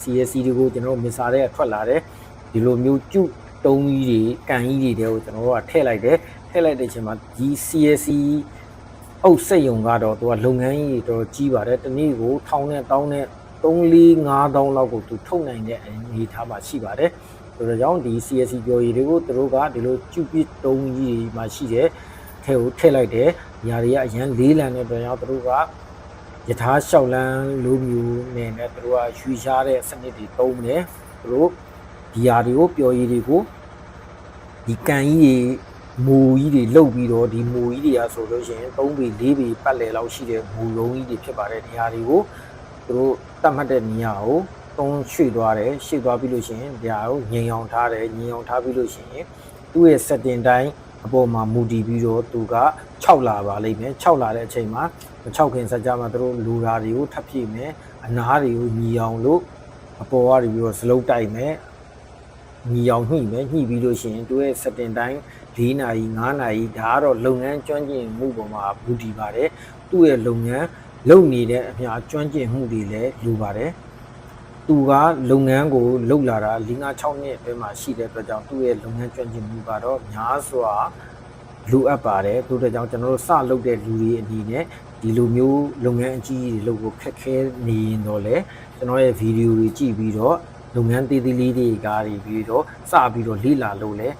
CSC တွေကိုကျွန်တော်တို့မစ်စာတွေကထွက်လာတယ်ဒီလိုမျိုးကျုပ်တုံးကြီးတွေကန်ကြီးတွေတဲကိုကျွန်တော်တို့ကထည့်လိုက်တယ်ထည့်လိုက်တဲ့အချိန်မှာဒီ CSC အုပ်စိတ်ယုံကတော့သူကလုပ်ငန်းကြီးတွေတော်တော်ကြီးပါတယ်တနေ့ကိုထောင်းနဲ့တောင်းနဲ့3 4 5တောင်းလောက်ကိုသူထုတ်နိုင်တဲ့အနေအထားမှာရှိပါတယ်ဆိုတော့ကြောင့်ဒီ CSC ကြော်ရည်တွေကိုသူတို့ကဒီလိုကျုပ်ပစ်တုံးကြီးတွေမှာရှိတဲ့ထဲကိုထည့်လိုက်တယ်ညာတွေကအရန်လေးလံတဲ့အတွက်ကြောင့်သူတို့က ယထာလျှောက်လန်းလိုမျိုးနဲ့လည်းသူတို့ကရွှေရှားတဲ့စနစ်တွေသုံးတယ်သူတို့ဒီဟာတွေကိုပျော်ရည်တွေကိုဒီကန်ကြီးတွေမူကြီးတွေလုတ်ပြီးတော့ဒီမူကြီးတွေကဆိုလို့ရှိရင်3ပေ4ပေပတ်လည်လောက်ရှိတဲ့မူလုံးကြီးတွေဖြစ်ပါတယ်ဒီဟာတွေကိုသူတို့တတ်မှတ်တဲ့နေရာကိုသုံးရွှေ့သွားတယ်ရွှေ့သွားပြီးလို့ရှိရင်ဒီဟာကိုငြိမ်အောင်ထားတယ်ငြိမ်အောင်ထားပြီးလို့ရှိရင်သူ့ရဲ့ setting တိုင်း အပေါ်မှာမူတည်ပြီးတော့သူက6လာပါလိမ့်မယ်6လာတဲ့အချိန်မှာ6ခင်စကြမှာသူတို့လူဓာတွေကိုထပ်ပြည့်မယ်အနားတွေကိုညီအောင်လို့အပေါ်ကနေပြီးတော့စလုံးတိုက်မယ်ညီအောင်ညှိမယ်ညှိပြီးလို့ရှိရင်သူရဲ့ setting တိုင်း4နာရီ5နာရီဒါကတော့လုပ်ငန်းကျွမ်းကျင်မှုပေါ်မှာမူတည်ပါတယ်သူ့ရဲ့လုပ်ငန်းလုပ်နေတဲ့အများကျွမ်းကျင်မှုတွေလည်းလိုပါတယ် သူကလုပ်ငန်းကိုလုပ်လာတာ5 6နှစ်အတွင်းမှာရှိတဲ့အတွက်ကြောင့်သူ့ရဲ့လုပ်ငန်းကျွမ်းကျင်မှုကတော့များစွာလိုအပ်ပါတယ်ထို့တဲ့ကြောင့်ကျွန်တော်တို့စလုပ်တဲ့လူတွေအနေနဲ့ဒီလိုမျိုးလုပ်ငန်းအကြီးကြီးတွေလုပ်ဖို့ခက်ခဲနေရင်တော့လေကျွန်တော်ရဲ့ဗီဒီယိုတွေကြည့်ပြီးတော့လုပ်ငန်းသေးသေးလေးတွေကားတွေပြီးတော့စပြီးတော့လေ့လာလို့လည်း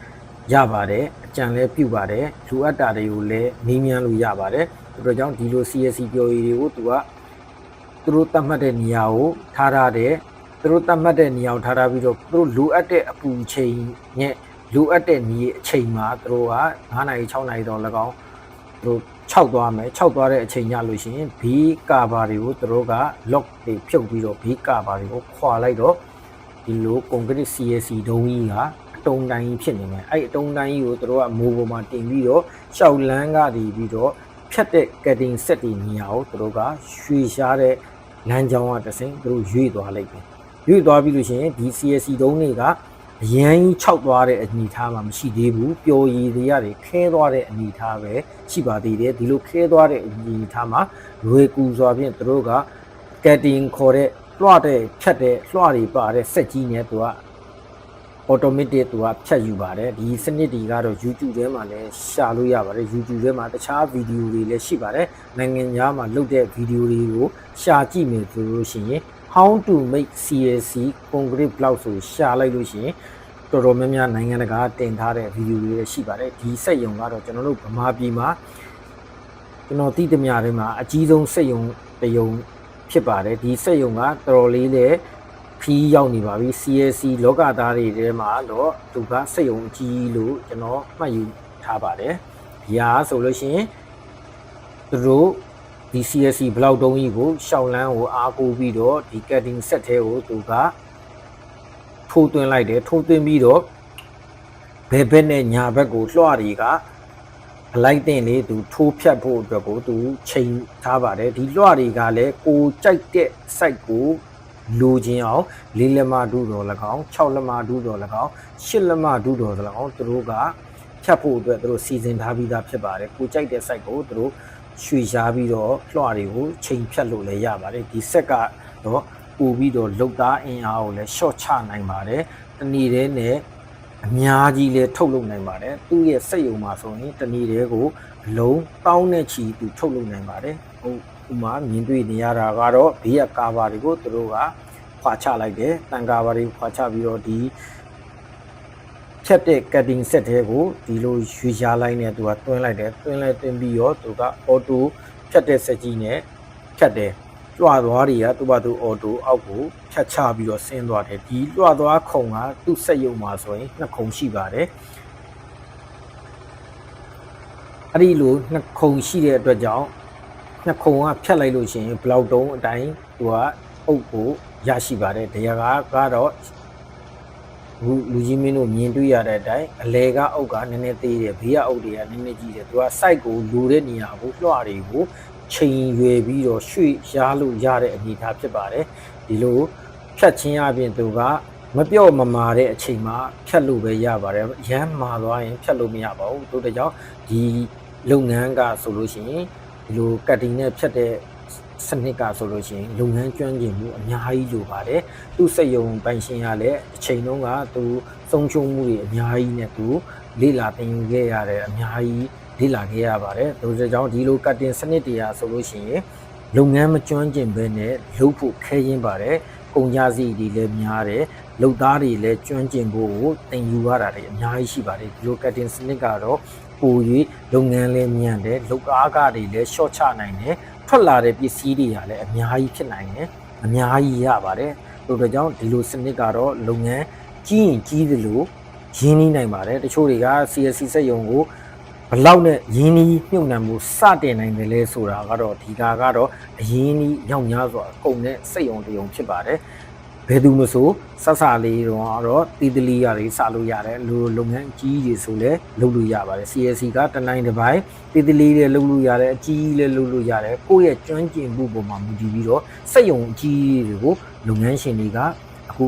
ရပါတယ်အကြံလည်းပြုပါတယ်လူအပ်တာတွေကိုလည်းနင်းမြန်းလို့ရပါတယ်ဒါကြောင့်ဒီလို CSC ပြောရည်တွေကိုသူကသူတို့တတ်မှတ်တဲ့နေရာကိုထားထားတယ် သူတို့တတ်မှတ်တဲ့နေရာကိုထားထားပြီးတော့သူတို့လိုအပ်တဲ့အပူချိန်နဲ့လိုအပ်တဲ့နေအချိန်မှာသူတို့က9နာရီ6နာရီတော့၎င်းသူတို့6သွားမယ်6သွားတဲ့အချိန်ညလို့ရှိရင်ဘီကာဘာတွေကိုသူတို့က lock တွေဖြုတ်ပြီးတော့ဘီကာဘာတွေကိုခွာလိုက်တော့ဒီလို concrete CAC ဒုံးကြီးကအတုံးတိုင်းကြီးဖြစ်နေတယ်အဲ့အတုံးတိုင်းကြီးကိုသူတို့ကမိုးပေါ်မှာတင်ပြီးတော့ရှောက်လန်းကနေပြီးတော့ဖြတ်တဲ့ cutting set တွေနေရာကိုသူတို့ကရွှေရှားတဲ့လမ်းကြောင်းကတစ်ဆင့်သူတို့ရွေ့သွားလိုက်တယ် ရွေ့သွားပြီးလို့ရှိရင်ဒီ CAC ဒုံးတွေကအရန်ကြီး6သွားတဲ့အနေအထားမှာမရှိသေးဘူးပျော်ရည်တွေရတယ်ခဲသွားတဲ့အနေအထားပဲရှိပါသေးတယ်ဒီလိုခဲသွားတဲ့အနေအထားမှာလွယ်ကူစွာဖြင့်သူတို့က cutting ခေါ်တဲ့လွှတ်တဲ့ဖြတ်တဲ့လွှတ်တွေပါတဲ့စက်ကြီးနဲ့သူက automatic သူကဖြတ်ယူပါတယ်ဒီစနစ်တွေကတော့ YouTube ထဲမှာလည်းရှာလို့ရပါတယ် YouTube ထဲမှာတခြားဗီဒီယိုတွေလည်းရှိပါတယ်နိုင်ငံခြားမှာလုပ်တဲ့ဗီဒီယိုတွေကိုရှာကြည့်မယ်ဆိုလို့ရှိရင် how to make CAC concrete block ဆိုရှာလိုက်လို့ရှိရင်တော်တော်များများနိုင်ငံတကာတင်ထားတဲ့ဗီဒီယိုတွေလည်းရှိပါတယ်ဒီစက်ရုံကတော့ကျွန်တော်တို့ဗမာပြည်မှာကျွန်တော်သိသမျှထဲမှာအကြီးဆုံးစက်ရုံတစ်ရုံဖြစ်ပါတယ်ဒီစက်ရုံကတော်တော်လေးလည်းဖီးရောက်နေပါပြီ CAC လောကသားတွေထဲမှာတော့သူကစက်ရုံအကြီးလို့ကျွန်တော်မှတ်ယူထားပါတယ်ဒီဟာဆိုလို့ရှိရင်သူတို့ ဒီ CSC ဘလောက်တုံးကြီးကိုရှောင်းလန်းကိုအားကိုးပြီးတော့ဒီ cutting set ထဲကိုသူကထိုးသွင်းလိုက်တယ်ထိုးသွင်းပြီးတော့ဘယ်ဘက်နဲ့ညာဘက်ကိုလွှတ်တွေကအလိုက်တင်လေးသူထိုးဖြတ်ဖို့အတွက်ကိုသူချိန်ထားပါတယ်ဒီလွှတ်တွေကလည်းကိုကြိုက်တဲ့ site ကိုလိုချင်အောင်လေးလက်မဒုတော်၎င်း6လက်မဒုတော်၎င်း8လက်မဒုတော်၎င်းသူတို့ကဖြတ်ဖို့အတွက်သူတို့စီစဉ်ထားပြီးသားဖြစ်ပါတယ်ကိုကြိုက်တဲ့ site ကိုသူတို့ ရွှေရှားပြီးတော့လွှတ်တွေကိုချိန်ဖြတ်လို့လည်းရပါတယ်ဒီဆက်ကတော့ပို့ပြီးတော့လုတ်သားအင်အားကိုလည်း short ချနိုင်ပါတယ်တနည်းတည်းနဲ့အများကြီးလည်းထုတ်လုပ်နိုင်ပါတယ်သူ့ရဲ့စက်ရုံမှာဆိုရင်တနည်းတည်းကိုအလုံးတောင်းနဲ့ချီသူထုတ်လုပ်နိုင်ပါတယ်ဟိုဥမာမြင်တွေ့နေရတာကတော့ဘေးကကာဘာတွေကိုသူတို့ကခွာချလိုက်တယ်တန်ကာဘာတွေခွာချပြီးတော့ဒီ ဖြတ်တဲ့ cutting set တဲကိုဒီလိုရွှေရှားလိုက်နဲ့သူကတွင်းလိုက်တယ်တွင်းလိုက်တွင်းပြီးတော့သူက auto ဖြတ်တဲ့ set ကြီးနဲ့ဖြတ်တယ်လွှတ်သွားတွေကသူ့ဘာသူ auto အောက်ကိုဖြတ်ချပြီးတော့ဆင်းသွားတယ်ဒီလွှတ်သွားခုံကသူ့စက်ရုံမှာဆိုရင်နှစ်ခုံရှိပါတယ်အဲ့ဒီလိုနှစ်ခုံရှိတဲ့အတွက်ကြောင့်နှစ်ခုံကဖြတ်လိုက်လို့ရှိရင်ဘလောက်တုံးအတိုင်းသူကအုပ်ကိုရရှိပါတယ်တရားကားက တော့လူလူကြီးမင်းတို့မြင်တွေ့ရတဲ့အတိုင်းအလဲကအုပ်ကနည်းနည်းသေးတယ်ဘေးကအုပ်တွေကနည်းနည်းကြီးတယ်သူက site ကိုလူတဲ့နေရာကိုလွှတ်တွေကိုချိန်ရွယ်ပြီးတော့ရွှေ့ရှားလို့ရတဲ့အနေအထားဖြစ်ပါတယ်ဒီလိုဖြတ်ချင်းအပြင်သူကမပြော့မမာတဲ့အချိန်မှာဖြတ်လို့ပဲရပါတယ်ရမ်းမာသွားရင်ဖြတ်လို့မရပါဘူးတို့တကြောင်ဒီလုပ်ငန်းကဆိုလို့ရှိရင်ဒီလိုကတ်တင်နဲ့ဖြတ်တဲ့ စနစ်ကဆိုလို့ရှိရင်လုပ်ငန်းကျွမ်းကျင်မှုအများကြီးလိုပါတယ်သူ့စက်ယုံပိုင်ရှင်ရလည်းအချိန်တုန်းကသူဆုံးရှုံးမှုတွေအများကြီးနဲ့သူလေ့လာသင်ယူခဲ့ရတယ်အများကြီးလေ့လာခဲ့ရပါတယ်ဒါကြောင့်ဒီလိုကတ်တင်စနစ်တရားဆိုလို့ရှိရင်လုပ်ငန်းမကျွမ်းကျင်ဘဲနဲ့လုပ်ဖို့ခဲရင်းပါတယ်ကုန်ကြစီတွေလည်းများတယ်လုပ်သားတွေလည်းကျွမ်းကျင်ဖို့ကိုသင်ယူရတာတွေအများကြီးရှိပါတယ်ဒီလိုကတ်တင်စနစ်ကတော့ပို၍လုပ်ငန်းလည်းမြန်တယ်လုပ်အားကတွေလည်း short ချနိုင်တယ် ထွက်လာတဲ့ပစ္စည်းတွေကလည်းအများကြီးဖြစ်နိုင်တယ်အများကြီးရပါတယ်တို့တော့ကြောင့်ဒီလိုစနစ်ကတော့လုပ်ငန်းကြီးရင်ကြီးတယ်လို့ရင်းနှီးနိုင်ပါတယ်တချို့တွေက CSC စက်ယုံကိုဘလောက်နဲ့ရင်းနှီးမြုပ်နှံမှုစတင်နိုင်တယ်လဲဆိုတာကတော့ဒီကကတော့အရင်းနှီးရောက်များစွာအကုန်နဲ့စက်ယုံတယုံဖြစ်ပါတယ် ဘယ်သူမဆိုဆက်ဆာလေးတော့ကတော့တီတလီရလေးစလို့ရတယ်လူလုပ်ငန်းအကြီးကြီးဆိုလဲလုပ်လို့ရပါတယ် CSC ကတနိုင်တစ်ပိုင်းတေးသေးလေးလည်းလုပ်လို့ရတယ်အကြီးကြီးလည်းလုပ်လို့ရတယ်ကိုယ့်ရဲ့ကျွမ်းကျင်မှုပေါ်မှာမူတည်ပြီးတော့စက်ယုံအကြီးကြီးတွေကိုလုပ်ငန်းရှင်တွေကအခု